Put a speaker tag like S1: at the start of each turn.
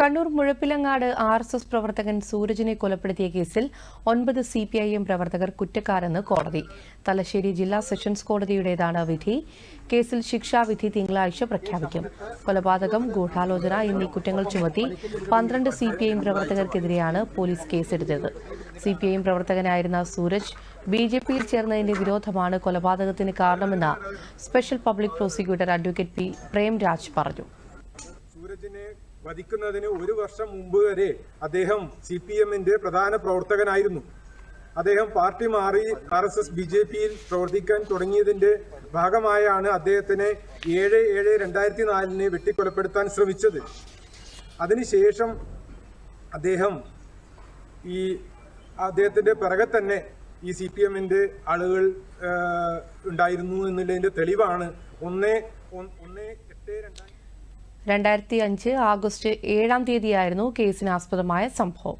S1: Kannur Muzhappilangad R S S പ്രവർത്തകൻ സൂരജിനെ കൊലപ്പെടുത്തിയ കേസിൽ ഒൻപത് സി പി ഐ എം പ്രവർത്തകർ കുറ്റക്കാരെന്ന് കോടതി. തലശ്ശേരി ജില്ലാ സെഷൻസ് കോടതിയുടേതാണ് വിധി. കേസിൽ ശിക്ഷാവിധി തിങ്കളാഴ്ച പ്രഖ്യാപിക്കും. കൊലപാതകം ഗൂഢാലോചന എന്നീ കുറ്റങ്ങൾ ചുമത്തി പന്ത്രണ്ട് സി പി ഐ എം പ്രവർത്തകർക്കെതിരെയാണ് പോലീസ് കേസെടുത്തത്. സി പി ഐ എം പ്രവർത്തകനായിരുന്ന സൂരജ് ബി ജെ പിയിൽ ചേർന്നതിന്റെ വിരോധമാണ് കൊലപാതകത്തിന് കാരണമെന്ന് special public prosecutor advocate P Premraj പറഞ്ഞു.
S2: വധിക്കുന്നതിന് ഒരു വർഷം മുമ്പ് വരെ അദ്ദേഹം സി പി എമ്മിന്റെ പ്രധാന പ്രവർത്തകനായിരുന്നു. അദ്ദേഹം പാർട്ടി മാറി R S S B J പിയിൽ പ്രവർത്തിക്കാൻ തുടങ്ങിയതിന്റെ ഭാഗമായാണ് അദ്ദേഹത്തിനെ ഏഴ് ഏഴ് രണ്ടായിരത്തി നാലിന് വെട്ടിക്കൊലപ്പെടുത്താൻ ശ്രമിച്ചത്. അതിനുശേഷം അദ്ദേഹം ഈ അദ്ദേഹത്തിന്റെ പിറകെ തന്നെ ഈ സി പി എമ്മിന്റെ ആളുകൾ ഉണ്ടായിരുന്നു എന്നുള്ളതിന്റെ തെളിവാണ്. ഒന്ന് ഒന്ന് എട്ട് രണ്ടായിരത്തി
S1: രണ്ടായിരത്തി അഞ്ച് ആഗസ്റ്റ് ഏഴാം തീയതിയായിരുന്നു കേസിനാസ്പദമായ സംഭവം.